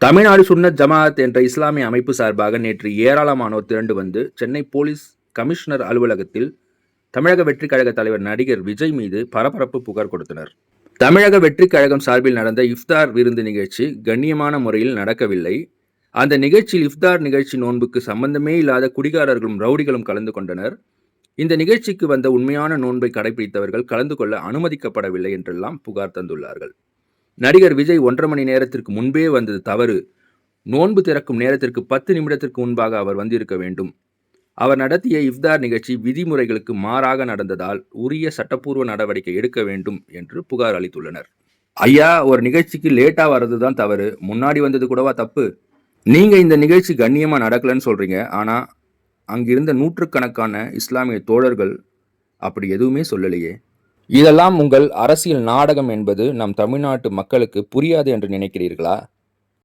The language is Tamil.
தமிழ்நாடு சுன்னத் ஜமாஅத் என்ற இஸ்லாமிய அமைப்பு சார்பாக நேற்று ஏராளமானோர் திரண்டு வந்து சென்னை போலீஸ் கமிஷனர் அலுவலகத்தில் தமிழக வெற்றிக் கழக தலைவர் நடிகர் விஜய் மீது பரபரப்பு புகார் கொடுத்தனர். தமிழக வெற்றிக் கழகம் சார்பில் நடந்த இஃப்தார் விருந்து நிகழ்ச்சி கண்ணியமான முறையில் நடக்கவில்லை. அந்த நிகழ்ச்சியில் இஃப்தார் நிகழ்ச்சி நோன்புக்கு சம்பந்தமே இல்லாத குடிகாரர்களும் ரவுடிகளும் கலந்து கொண்டனர். இந்த நிகழ்ச்சிக்கு வந்த உண்மையான நோன்பை கடைபிடித்தவர்கள் கலந்து கொள்ள அனுமதிக்கப்படவில்லை என்றெல்லாம் புகார் தந்துள்ளார்கள். நடிகர் விஜய் ஒன்றரை மணி நேரத்திற்கு முன்பே வந்தது தவறு. நோன்பு திறக்கும் நேரத்திற்கு பத்து நிமிடத்திற்கு முன்பாக அவர் வந்திருக்க வேண்டும். அவர் நடத்திய இஃப்தார் நிகழ்ச்சி விதிமுறைகளுக்கு மாறாக நடந்ததால் உரிய சட்டப்பூர்வ நடவடிக்கை எடுக்க வேண்டும் என்று புகார் அளித்துள்ளனர். ஐயா ஒரு நிகழ்ச்சிக்கு லேட்டாக வர்றது தான் தவறு. முன்னாடி வந்தது கூடவா தப்பு? நீங்கள் இந்த நிகழ்ச்சி கண்ணியமாக நடக்கலன்னு சொல்கிறீங்க ஆனால் அங்கிருந்த நூற்றுக்கணக்கான இஸ்லாமிய தோழர்கள் அப்படி எதுவுமே சொல்லலையே. இதெல்லாம் உங்கள் அரசியல் நாடகம் என்பது நம் தமிழ்நாட்டு மக்களுக்கு புரியாது என்று நினைக்கிறீர்களா?